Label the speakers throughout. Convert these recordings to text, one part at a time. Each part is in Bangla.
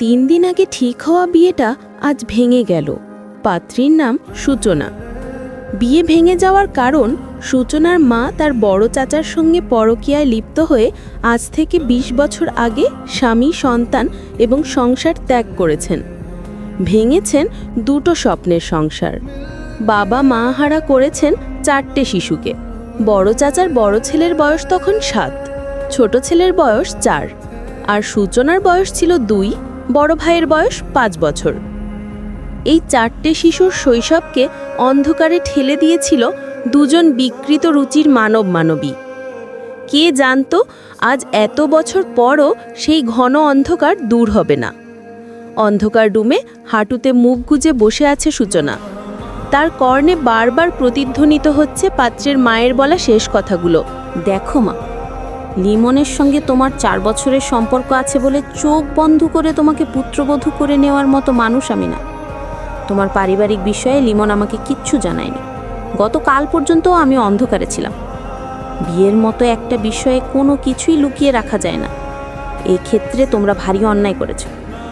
Speaker 1: তিন দিন আগে ঠিক হওয়া বিয়েটা আজ ভেঙে গেল। পাত্রীর নাম সূচনা। বিয়ে ভেঙে যাওয়ার কারণ সূচনার মা তার বড় চাচার সঙ্গে পরকীয়ায় লিপ্ত হয়ে আজ থেকে ২০ বছর আগে স্বামী, সন্তান এবং সংসার ত্যাগ করেছেন। ভেঙেছেন দুটো স্বপ্নের সংসার। বাবা মা হারা করেছেন চারটে শিশুকে। বড় চাচার বড় ছেলের বয়স তখন সাত। ছোট ছেলের বয়স চার। আর সূচনার বয়স ছিল দুই। বড় ভাইয়ের বয়স পাঁচ বছর। এই চারটে শিশুর শৈশবকে অন্ধকারে ঠেলে দিয়েছিল দুজন বিকৃত রুচির মানব মানবী কে জানতো আজ এত বছর পরও সেই ঘন অন্ধকার দূর হবে না। অন্ধকার রুমে হাঁটুতে মুখ গুজে বসে আছে সূচনা। তার কর্ণে বারবার প্রতিধ্বনিত হচ্ছে পাত্রের মায়ের বলা শেষ কথাগুলো।
Speaker 2: দেখো মা লিমনের সঙ্গে তোমার চার বছরের সম্পর্ক আছে বলে চোখ বন্ধ করে তোমাকে পুত্রবধূ করে নেওয়ার মতো মানুষ আমি না। তোমার পারিবারিক বিষয়ে লিমন আমাকে কিচ্ছু জানায়নি। গতকাল পর্যন্ত আমি অন্ধকারে ছিলাম। বিয়ের মতো একটা বিষয়ে কোনো কিছুই লুকিয়ে রাখা যায় না। এই ক্ষেত্রে তোমরা ভারী অন্যায় করেছ।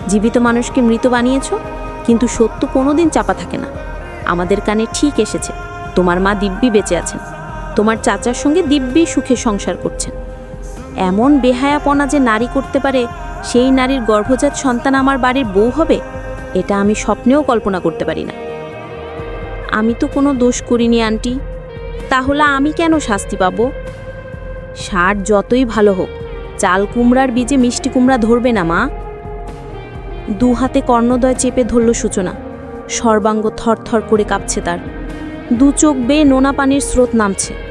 Speaker 2: জীবিত মানুষকে মৃত বানিয়েছ, কিন্তু সত্য কোনোদিন চাপা থাকে না। আমাদের কানে ঠিক এসেছে, তোমার মা দিব্যি বেঁচে আছেন। তোমার চাচার সঙ্গে দিব্যি সুখে সংসার করছেন। এমন বেহায়াপনা যে নারী করতে পারে, সেই নারীর গর্ভজাত সন্তান আমার বাড়ির বউ হবে? এটা আমি স্বপ্নেও কল্পনা করতে পারি না। আমি তো কোনো দোষ করিনি, আন্টি। তাহলে আমি কেন শাস্তি পাবো? ষাট যতই ভালো হোক, চাল কুমড়ার বীজে মিষ্টি কুমড়া ধরবে না, মা। দু হাতে কর্ণদয় চেপে ধরল সূচনা। সর্বাঙ্গ থরথর করে কাঁপছে তার। দু চোখ বেয়ে নোনা পানির স্রোত নামছে।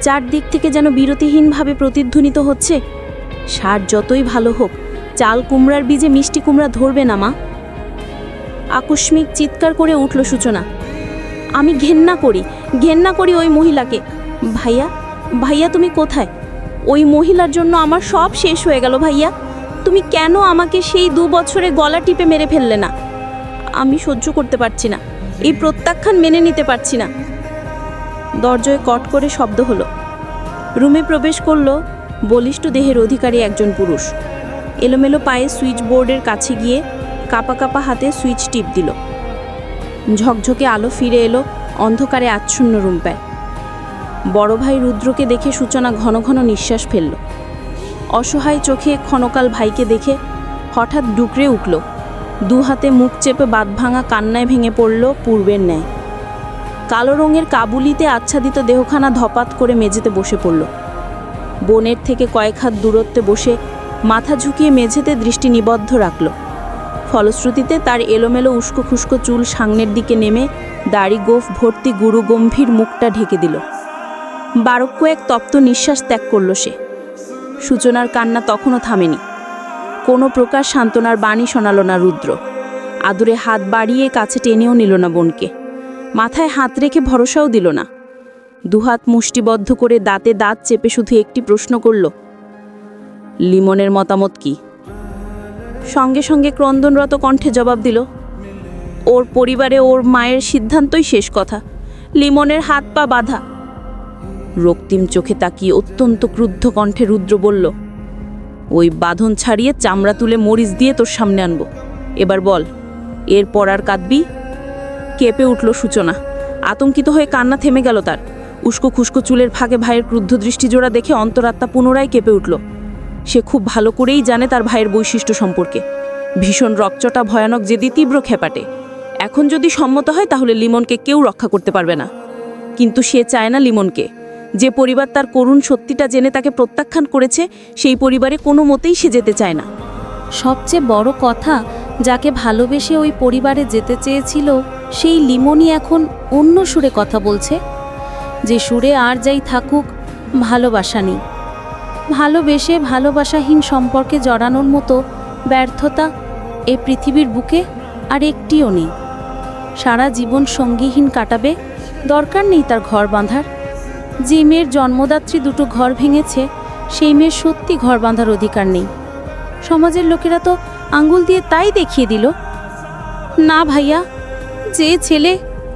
Speaker 2: চারদিক থেকে যেন বিরতিহীনভাবে প্রতিধ্বনিত হচ্ছে। সার যতই ভালো হোক, চাল কুমড়ার বীজে মিষ্টি কুমড়া ধরবে না, মা। আকস্মিক চিৎকার করে উঠল সূচনা। আমি ঘেন্না করি ঘেন্না করি ওই মহিলাকে। ভাইয়া ভাইয়া তুমি কোথায়? ওই মহিলার জন্য আমার সব শেষ হয়ে গেল, ভাইয়া। তুমি কেন আমাকে সেই দু বছরে গলা টিপে মেরে ফেললে না? আমি সহ্য করতে পারছি না। এই প্রত্যাখ্যান মেনে নিতে পারছি না। দরজায় কট করে শব্দ হলো। রুমে প্রবেশ করল বলিষ্ঠ দেহের অধিকারী একজন পুরুষ। এলোমেলো পায়ে সুইচ বোর্ডের কাছে গিয়ে কাপা কাপা হাতে সুইচ টিপ দিল। ঝকঝকে আলো ফিরে এলো অন্ধকারে আচ্ছন্ন রুম পায়। বড় ভাই রুদ্রকে দেখে সূচনা ঘন ঘন নিঃশ্বাস ফেলল। অসহায় চোখে ক্ষণকাল ভাইকে দেখে হঠাৎ ডুকরে উঠল। দু হাতে মুখ চেপে বাদ ভাঙা কান্নায় ভেঙে পড়ল পূর্বের ন্যায়। কালো রঙের কাবুলিতে আচ্ছাদিত দেহখানা ধপাত করে মেঝেতে বসে পড়ল। বনের থেকে কয়েক হাত দূরত্বে বসে মাথা ঝুঁকিয়ে মেঝেতে দৃষ্টি নিবদ্ধ রাখল। ফলশ্রুতিতে তার এলোমেলো উস্কো খুস্কো চুল সামনের দিকে নেমে দাড়ি গোফ ভর্তি গুরু গম্ভীর মুখটা ঢেকে দিল। বারক্য এক তপ্ত নিঃশ্বাস ত্যাগ করল সে। সূচনার কান্না তখনও থামেনি। কোনো প্রকার সান্ত্বনার বাণী শোনাল না রুদ্র। আদুরে হাত বাড়িয়ে কাছে টেনেও নিল না বোনকে। মাথায় হাত রেখে ভরসাও দিল না। দুহাত মুষ্টিবদ্ধ করে দাঁতে দাঁত চেপে শুধু একটি প্রশ্ন করল, লিমনের মতামত কি? সঙ্গে সঙ্গে ক্রন্দনরত কণ্ঠে জবাব দিল, ওর পরিবারে ওর মায়ের সিদ্ধান্তই শেষ কথা, লিমনের হাত পা বাঁধা। রক্তিম চোখে তাকিয়ে অত্যন্ত ক্রুদ্ধ কণ্ঠে রুদ্র বলল, ওই বাঁধন ছাড়িয়ে চামড়া তুলে মরিচ দিয়ে তোর সামনে আনব। এবার বল, এরপর আর কাঁদবি? কেঁপে উঠল সূচনা। আতঙ্কিত হয়ে কান্না থেমে গেল তার। উস্কো খুস্কো চুলের ফাঁকে ভাইয়ের ক্রুদ্ধ দৃষ্টিজোড়া দেখে অন্তরাত্মা পুনরায় কেঁপে উঠল। সে খুব ভালো করেই জানে তার ভাইয়ের বৈশিষ্ট্য সম্পর্কে। ভীষণ রকচটা, ভয়ানক যেদি তীব্র খেপাটে। এখন যদি সম্মত হয়, তাহলে লিমনকে কেউ রক্ষা করতে পারবে না। কিন্তু সে চায় না লিমনকে। যে পরিবার তার করুণ সত্যিটা জেনে তাকে প্রত্যাখ্যান করেছে, সেই পরিবারে কোনো মতেই সে যেতে চায় না।
Speaker 3: সবচেয়ে বড় কথা, যাকে ভালোবেসে ওই পরিবারে যেতে চেয়েছিল সেই লিমনই এখন অন্য সুরে কথা বলছে, যে সুরে আর যাই থাকুক, ভালোবাসা নেই। ভালোবেসে ভালোবাসাহীন সম্পর্কে জড়ানোর মতো ব্যর্থতা এ পৃথিবীর বুকে আর একটিও নেই। সারা জীবন সঙ্গীহীন কাটাবে, দরকার নেই তার ঘর বাঁধার। যে মেয়ের জন্মদাত্রী দুটো ঘর ভেঙেছে, সেই মেয়ের সত্যি ঘর বাঁধার অধিকার নেই। সমাজের লোকেরা তো আঙ্গুল দিয়ে তাই দেখিয়ে দিল, না ভাইয়া যে ছেলে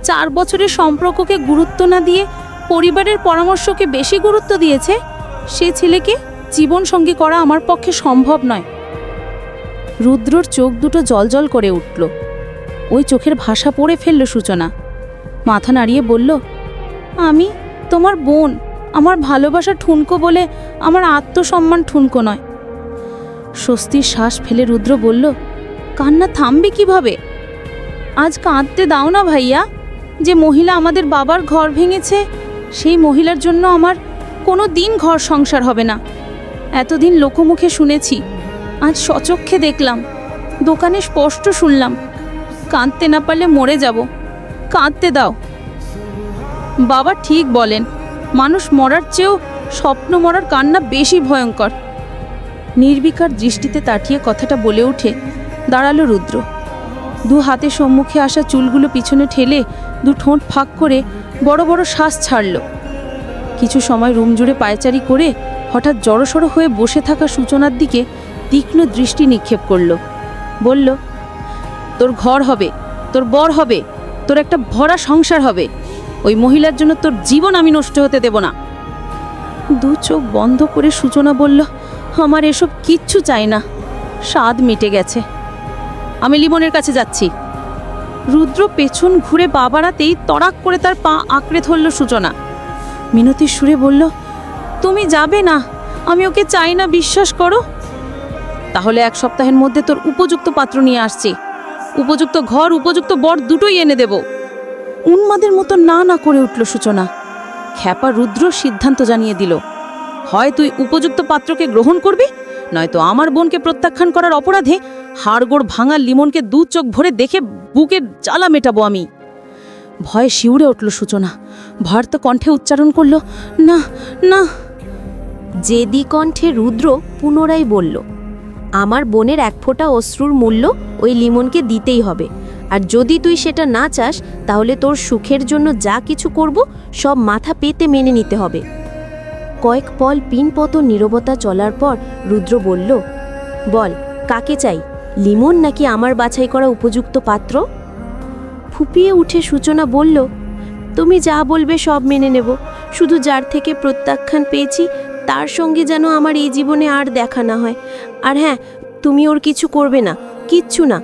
Speaker 3: চার বছরের সম্পর্ককে গুরুত্ব না দিয়ে পরিবারের পরামর্শকে বেশি গুরুত্ব দিয়েছে, সে ছেলেকে জীবন সঙ্গী করা আমার পক্ষে সম্ভব নয়। রুদ্রর চোখ দুটো জলজল করে উঠল। ওই চোখের ভাষা পড়ে ফেলল সূচনা। মাথা নাড়িয়ে বলল, আমি তোমার বোন, আমার ভালোবাসা ঠুনকো বলে আমার আত্মসম্মান ঠুনকো নয়। স্বস্তির শ্বাস ফেলে রুদ্র বলল, কান্না থামবে কীভাবে? আজ কাঁদতে দাও না ভাইয়া। যে মহিলা আমাদের বাবার ঘর ভেঙেছে, সেই মহিলার জন্য আমার কোনো দিন ঘর সংসার হবে না। এতদিন লোকমুখে শুনেছি, আজ সচক্ষে দেখলাম, দোকানে স্পষ্ট শুনলাম, কাঁদতে না পারলে মরে যাব। কাঁদতে দাও। বাবা ঠিক বলেন, মানুষ মরার চেয়েও স্বপ্ন মরার কান্না বেশি ভয়ঙ্কর। নির্বিকার দৃষ্টিতে তাঠিয়ে কথাটা বলে উঠে দাঁড়াল রুদ্র। দু হাতে সম্মুখে আসা চুলগুলো পিছনে ঠেলে দু ঠোঁট ফাঁক করে বড় বড় শ্বাস ছাড়ল। কিছু সময় রুম জুড়ে পায়চারি করে হঠাৎ জড়সড় হয়ে বসে থাকা সূচনার দিকে তীক্ষ্ণ দৃষ্টি নিক্ষেপ করল। বলল, তোর ঘর হবে, তোর বর হবে, তোর একটা ভরা সংসার হবে। ওই মহিলার জন্য তোর জীবন আমি নষ্ট হতে দেব না। দু চোখ বন্ধ করে সূচনা বলল, আমার এসব কিচ্ছু চাই না। স্বাদ মিটে গেছে। আমি লিমনের কাছে যাচ্ছি। রুদ্র পেছন ঘুরে বাবারাতেই তড়াক করে তার পা আঁকড়ে ধরল সূচনা মিনতির সুরে বলল, তুমি যাবে না, আমি ওকে চাই না, বিশ্বাস করো? তাহলে এক সপ্তাহের মধ্যে তোর উপযুক্ত পাত্র নিয়ে আসছি। উপযুক্ত ঘর, উপযুক্ত বর দুটোই এনে দেব। উন্মাদের মতো না না করে উঠল সূচনা খ্যাপা রুদ্র সিদ্ধান্ত জানিয়ে দিল, হয় তুই উপযুক্ত পাত্রকে গ্রহণ করবি, নয়তো আমার বোনকে প্রত্যাখ্যান করার অপরাধে হাড়গোড় ভাঙা লিমনকে দু চোখ ভরে দেখে বুকের জ্বালা মেটাবো আমি। ভয়ে শিউরে উঠল সূচনা। ভয়ার্ত কণ্ঠে উচ্চারণ করল, না না।
Speaker 2: জেদি কণ্ঠে রুদ্র পুনরায় বলল, আমার বোনের এক ফোঁটা অশ্রুর মূল্য ওই লিমনকে দিতেই হবে। আর যদি তুই সেটা না চাস, তাহলে তোর সুখের জন্য যা কিছু করব, সব মাথা পেতে মেনে নিতে হবে। কয়েক পল পিনপত নীরবতা চলার পর রুদ্র বলল, বল, কাকে চাই? লিমন নাকি আমার বাছাই করা উপযুক্ত পাত্র? ফুপিয়ে উঠে সূচনা বলল, তুমি যা বলবে সব মেনে নেব। শুধু যার থেকে প্রত্যাখ্যান পেয়েছি, তার সঙ্গে যেন আমার এই জীবনে আর দেখা না হয়। আর হ্যাঁ তুমি ওর কিছু করবে না, কিচ্ছু না।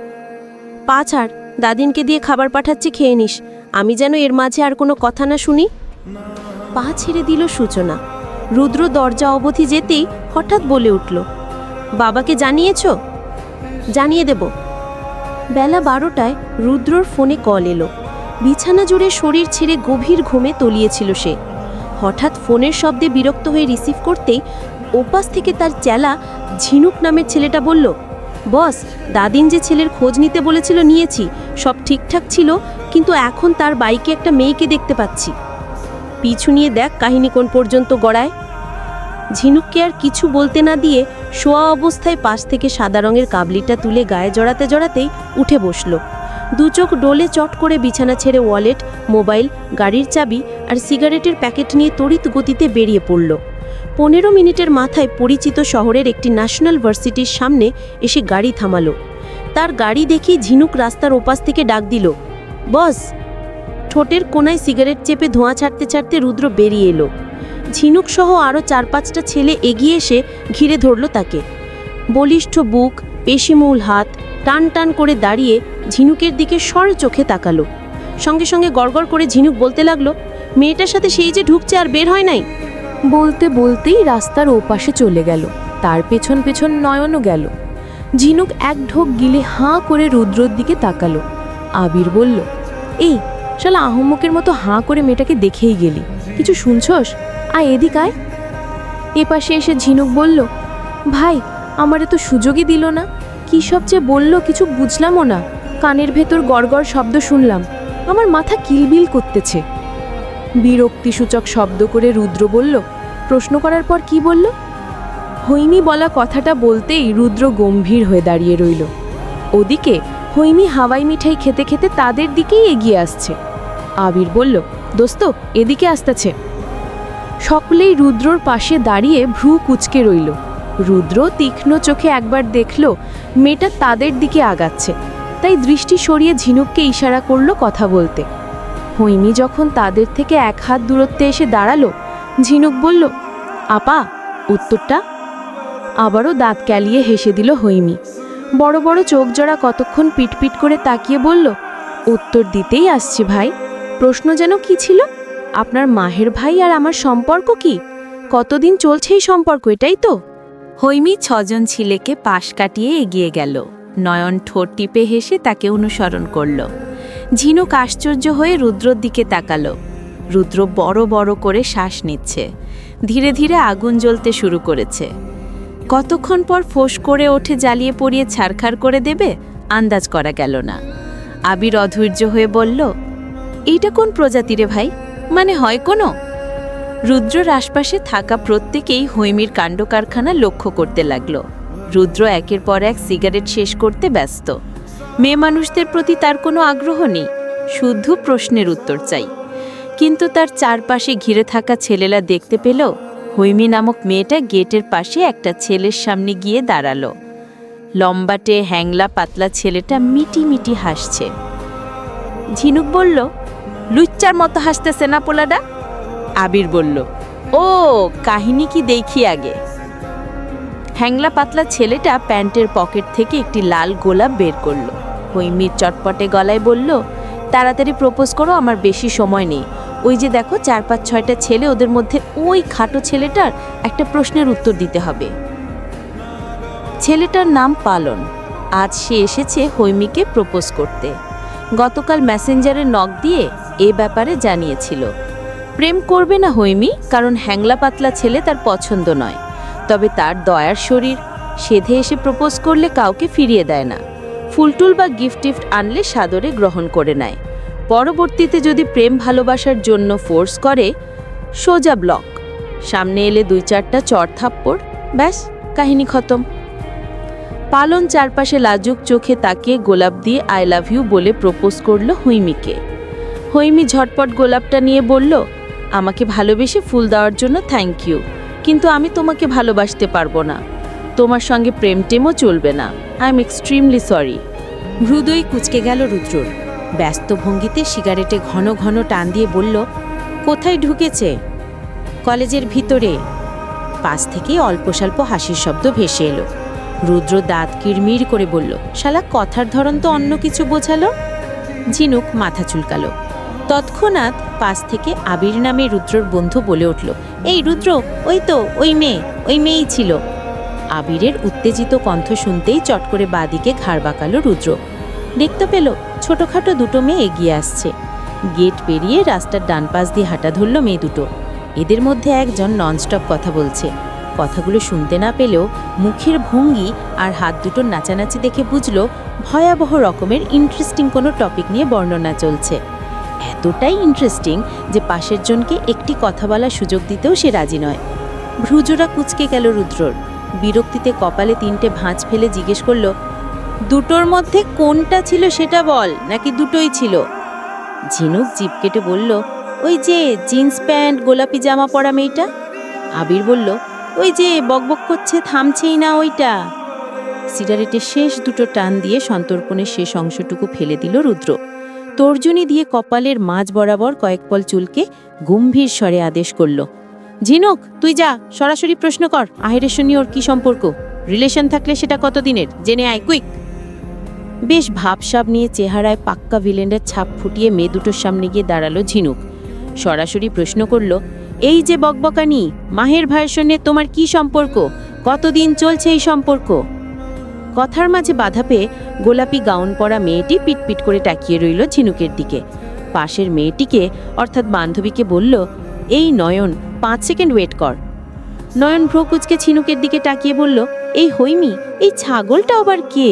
Speaker 2: পা ছাড়, দাদিনকে দিয়ে খাবার পাঠাচ্ছি, খেয়ে নিস। আমি যেন এর মাঝে আর কোনো কথা না শুনি। পা ছেড়ে দিল সূচনা। রুদ্র দরজা অবধি যেতেই হঠাৎ বলে উঠল, বাবাকে জানিয়েছ? জানিয়ে দেব। বেলা বারোটায় রুদ্রর ফোনে কল এলো। বিছানা জুড়ে শরীর ছেড়ে গভীর ঘুমে তলিয়েছিল সে। হঠাৎ ফোনের শব্দে বিরক্ত হয়ে রিসিভ করতেই ওপাশ থেকে তার চেলা ঝিনুক নামের ছেলেটা বলল, বস, দাদিন যে ছেলের খোঁজ নিতে বলেছিল নিয়েছি, সব ঠিকঠাক ছিল, কিন্তু এখন তার বাইকে একটা মেয়েকে দেখতে পাচ্ছি। পিছু নিয়ে দেখ কাহিনী কোন পর্যন্ত গড়ায়। ঝিনুককে আর কিছু বলতে না দিয়ে শোয়া অবস্থায় পাশ থেকে সাদা রঙের কাবলিটা তুলে গায়ে জড়াতে জড়াতেই উঠে বসল। দু চোখ ডোলে চট করে বিছানা ছেড়ে ওয়ালেট, মোবাইল, গাড়ির চাবি আর সিগারেটের প্যাকেট নিয়ে তড়িৎ গতিতে বেরিয়ে পড়ল। পনেরো মিনিটের মাথায় পরিচিত শহরের একটি ন্যাশনাল ভার্সিটির সামনে এসে গাড়ি থামালো। তার গাড়ি দেখি ঝিনুক রাস্তার ওপাশ থেকে ডাক দিল, বস! ঠোঁটের কোনায় সিগারেট চেপে ধোঁয়া ছাড়তে ছাড়তে রুদ্র বেরিয়ে এলো। ঝিনুক সহ আরও চার পাঁচটা ছেলে এগিয়ে এসে ঘিরে ধরল তাকে। বলিষ্ঠ বুক, পেশিমূল হাত, টান টান করে দাঁড়িয়ে ঝিনুকের দিকে সর চোখে তাকালো। সঙ্গে সঙ্গে গড়গড় করে ঝিনুক বলতে লাগল, মেয়েটার সাথে সেই যে ঢুকছে আর বের হয় নাই?
Speaker 1: বলতে বলতেই রাস্তার ওপাশে চলে গেল। তার পেছন পেছন নয়নও গেল। ঝিনুক এক ঢোক গিলে হাঁ করে রুদ্রর দিকে তাকালো। আবির বলল, এই, শালা আহম্মকের মতো হাঁ করে মেয়েটাকে দেখেই গেলি। কিছু শুনছস? আয় এদিক আয়। এ পাশে এসে ঝিনুক বলল, ভাই, আমার তো সুযোগই দিল না। কী সব যে বলল কিছু বুঝলামও না। কানের ভেতর গড়গড় শব্দ শুনলাম। আমার মাথা কিলবিল করতেছে। বিরক্তিসূচক শব্দ করে রুদ্র বলল, প্রশ্ন করার পর কি বলল? হৈমি বলা কথাটা বলতেই রুদ্র গম্ভীর হয়ে দাঁড়িয়ে রইল। ওদিকে হৈমি হাওয়াই মিঠাই খেতে খেতে তাদের দিকেই এগিয়ে আসছে। আবির বলল, দোস্ত, এদিকে আসতেছে। সকলেই রুদ্রর পাশে দাঁড়িয়ে ভ্রু কুচকে রইল। রুদ্র তীক্ষ্ণ চোখে একবার দেখল, মেয়েটা তাদের দিকে আগাচ্ছে। তাই দৃষ্টি সরিয়ে ঝিনুককে ইশারা করল কথা বলতে। হৈমি যখন তাদের থেকে এক হাত দূরত্বে এসে দাঁড়াল, ঝিনুক বলল, আপা, উত্তরটা? আবারও দাঁত ক্যালিয়ে হেসে দিল হৈমি। বড় বড় চোখ জোড়া কতক্ষণ পিটপিট করে তাকিয়ে বলল, উত্তর দিতেই আসছি ভাই। প্রশ্ন যেন কি ছিল? আপনার মাহের ভাই আর আমার সম্পর্ক কি? কতদিন চলছে এই সম্পর্ক এটাই তো।
Speaker 2: হৈমি ছজন ছেলেকে পাশ কাটিয়ে এগিয়ে গেল। নয়ন ঠোঁট টিপে হেসে তাকে অনুসরণ করল। ঝিনুক আশ্চর্য হয়ে রুদ্রর দিকে তাকালো। রুদ্র বড় বড় করে শ্বাস নিচ্ছে। ধীরে ধীরে আগুন জ্বলতে শুরু করেছে। কতক্ষণ পর ফোঁস করে ওঠে জ্বালিয়ে পড়িয়ে ছারখার করে দেবে, আন্দাজ করা গেল না। আবির অধৈর্য হয়ে বলল, এইটা কোন প্রজাতি রে ভাই? মানে হয় কোনো? রুদ্রর আশপাশে থাকা প্রত্যেকেই হৈমির কাণ্ড কারখানা লক্ষ্য করতে লাগল। রুদ্র একের পর এক সিগারেট শেষ করতে ব্যস্ত। মেয়ে মানুষদের প্রতি তার কোনো আগ্রহ নেই। শুদ্ধ প্রশ্নের উত্তর চাই। কিন্তু তার চারপাশে ঘিরে থাকা ছেলেরা দেখতে পেল, হৈমি নামক মেয়েটা গেটের পাশে একটা ছেলের সামনে গিয়ে দাঁড়াল। লম্বাটে, হ্যাংলা, পাতলা ছেলেটা মিটি মিটি হাসছে। ঝিনুক বলল লুচ্চার মতো হাসতেছে না পোলাডা? আবির বলল, ও, কাহিনী কি দেখি আগে? হ্যাংলা পাতলা ছেলেটা প্যান্টের পকেট থেকে একটি লাল গোলাপ বের করল। হৈমির চটপটে গলায় বলল, তাড়াতাড়ি প্রপোজ করো, আমার বেশি সময় নেই। ওই যে দেখো চার পাঁচ ছয়টা ছেলে, ওদের মধ্যে ওই খাটো ছেলেটার একটা প্রশ্নের উত্তর দিতে হবে। ছেলেটার নাম পালন। আজ সে এসেছে হৈমিকে প্রপোজ করতে। গতকাল মেসেঞ্জারে নক দিয়ে এ ব্যাপারে জানিয়েছিল। প্রেম করবে না হৈমি, কারণ হ্যাংলা পাতলা ছেলে তার পছন্দ নয়। তবে তার দয়ার শরীর, সেধে এসে প্রপোজ করলে কাউকে ফিরিয়ে দেয় না। ফুলটুল বা গিফট টিফট আনলে সাদরে গ্রহণ করে নেয়। পরবর্তীতে যদি প্রেম ভালোবাসার জন্য ফোর্স করে, সোজা ব্লক। সামনে এলে দুই চারটা চর থাপ্পড়, ব্যাস, কাহিনী খতম। পালন চারপাশে লাজুক চোখে তাকিয়ে গোলাপ দিয়ে আই লাভ ইউ বলে প্রপোজ করল হৈমিকে। হৈমি ঝটপট গোলাপটা নিয়ে বলল, আমাকে ভালোবেসে ফুল দেওয়ার জন্য থ্যাংক ইউ কিন্তু আমি তোমাকে ভালোবাসতে পারব না। তোমার সঙ্গে প্রেম টেমও চলবে না। আই এম এক্সট্রিমলি সরি
Speaker 3: হৃদয় কুচকে গেল রুদ্রর। ব্যস্ত ভঙ্গিতে সিগারেটে ঘন ঘন টান দিয়ে বলল, কোথায় ঢুকেছে? কলেজের ভিতরে। পাশ থেকে অল্প স্বল্প হাসির শব্দ ভেসে এলো। রুদ্র দাঁত কিরমির করে বলল, শালা কথার ধরন তো অন্য কিছু বোঝালো? ঝিনুক মাথা চুলকালো। তৎক্ষণাৎ পাশ থেকে আবির নামে রুদ্রর বন্ধু বলে উঠল, এই রুদ্র, ওই তো, ওই মেয়ে, ওই মেয়েই ছিল। আবিরের উত্তেজিত কণ্ঠ শুনতেই চট করে বাদিকে ঘাড় বাঁকালো রুদ্র। দেখতে পেল ছোটখাটো দুটো মেয়ে এগিয়ে আসছে। গেট পেরিয়ে রাস্তার ডান পাশ দিয়ে হাঁটা ধরল মেয়ে দুটো। এদের মধ্যে একজন ননস্টপ কথা বলছে। কথাগুলো শুনতে না পেলেও মুখের ভঙ্গি আর হাত দুটোর নাচানাচি দেখে বুঝলো ভয়াবহ রকমের ইন্টারেস্টিং কোনো টপিক নিয়ে বর্ণনা চলছে। এতটাই ইন্টারেস্টিং যে পাশের জনকে একটি কথা বলার সুযোগ দিতেও সে রাজি নয়। ভ্রুজোরা কুচকে গেল রুদ্রর। বিরক্তিতে কপালে তিনটে ভাঁজ ফেলে জিজ্ঞেস করল, দুটোর মধ্যে কোনটা ছিল সেটা বল, নাকি দুটোই ছিল? ঝিনুক জিপ কেটে বলল, ওই যে জিন্স প্যান্ট, গোলাপি জামা পরা মেয়েটা? আবির বলল, ওই যে বকবক করছে, থামছেই না ওইটা। সিগারেটের শেষ দুটো টান দিয়ে সন্তর্পণের শেষ অংশটুকু ফেলে দিল রুদ্র। তর্জনী দিয়ে কপালের মাঝ বরাবর কয়েক পল চুলকে গম্ভীর স্বরে আদেশ করল, ঝিনুক, তুই যা, সরাসরি প্রশ্ন কর আহিরের সঙ্গে ওর কি সম্পর্ক? রিলেশন থাকলে সেটা কতদিনের? জেনে আয়, কুইক! বেশ ভাবসাব নিয়ে চেহারায় পাক্কা ভিলেনের ছাপ ফুটিয়ে মেয়ে দুটোর সামনে গিয়ে দাঁড়াল ঝিনুক। সরাসরি প্রশ্ন করল, এই যে বকবকানি, মাহের ভাইয়ের সঙ্গে তোমার কি সম্পর্ক? কতদিন চলছে এই সম্পর্ক? কথার মাঝে বাধা পেয়ে গোলাপি গাউন পরা মেয়েটি পিটপিট করে তাকিয়ে রইল ঝিনুকের দিকে। পাশের মেয়েটিকে অর্থাৎ বান্ধবীকে বলল, এই নয়ন, পাঁচ সেকেন্ড ওয়েট কর। নয়ন ভ্রকুচকে ঝিনুকের দিকে তাকিয়ে বলল, এই হৈমি, এই ছাগলটা আবার কে?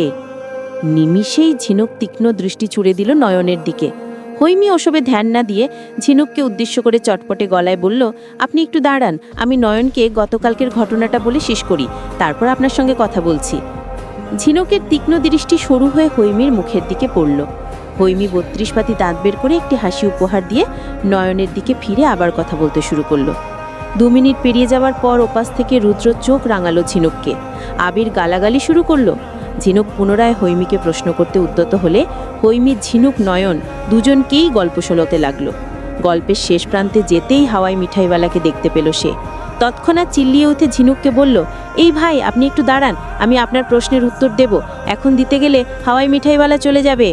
Speaker 3: নিমিষেই ঝিনুক তীক্ষ্ণ দৃষ্টি ছুড়ে দিল নয়নের দিকে। হৈমি ওসবে ধ্যান না দিয়ে ঝিনুককে উদ্দেশ্য করে চটপটে গলায় বলল, আপনি একটু দাঁড়ান, আমি নয়নকে গতকালকের ঘটনাটা বলে শেষ করি, তারপর আপনার সঙ্গে কথা বলছি। ঝিনুকের তীক্ষ্ণ দৃষ্টি সরু হয়ে হৈমির মুখের দিকে পড়ল। হৈমি বত্রিশ পাতি দাঁত বের করে একটি হাসি উপহার দিয়ে নয়নের দিকে ফিরে আবার কথা বলতে শুরু করল। দু মিনিট পেরিয়ে যাওয়ার পর ওপাশ থেকে রুদ্র চোখ রাঙালো ঝিনুককে। আবির গালাগালি শুরু করল। ঝিনুক পুনরায় হৈমিকে প্রশ্ন করতে উদ্যত হলে হৈমি, ঝিনুক, নয়ন দুজনকেই গল্প শোনাতে লাগল। গল্পের শেষ প্রান্তে যেতেই হাওয়াই মিঠাইওয়ালাকে দেখতে পেল সে। তৎক্ষণাৎ চিল্লিয়ে উঠে ঝিনুককে বলল, এই ভাই, আপনি একটু দাঁড়ান, আমি আপনার প্রশ্নের উত্তর দেব। এখন দিতে গেলে হাওয়াই মিঠাইওয়ালা চলে যাবে।